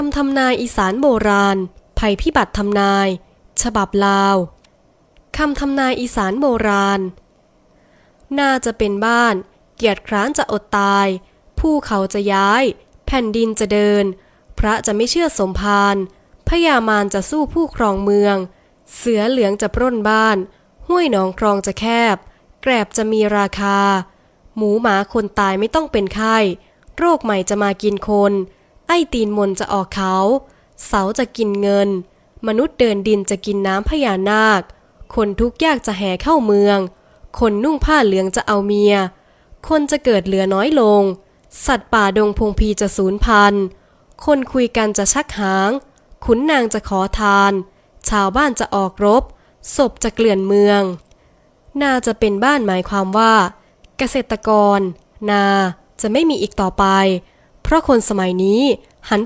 คำทำนายอีสานโบราณ ภัยพิบัติทำนาย ฉบับลาวคำทำนายอีสานโบราณ น่าจะเป็นบ้าน เกียรติคร้านจะอดตาย ผู้เขาจะย้าย แผ่นดินจะเดิน พระจะไม่เชื่อสมภารพญามารจะสู้ผู้ครองเมือง เสือเหลืองจะปล้นบ้าน ห้วยหนองคลองจะแคบ แกรบจะมีราคา หมูหมาคนตายไม่ต้องเป็นไข้ โรคใหม่จะมากินคน ไอ้ตีนมนจะออกเขา เสาจะกินเงิน มนุษย์เดินดินจะกินน้ำพญานาค คนทุกข์ยากจะแห่เข้าเมือง คนนุ่งผ้าเหลืองจะเอาเมีย คนจะเกิดเหลือน้อยลง สัตว์ป่าดงพงพีจะสูญพันธุ์คนคุยกันจะชักหาง ขุนนางจะขอทาน ชาวบ้านจะออกรบ ศพจะเกลื่อนเมือง นาจะเป็นบ้านหมายความว่า เกษตรกร นาจะไม่มีอีกต่อไป เพราะคนสมัยนี้หัน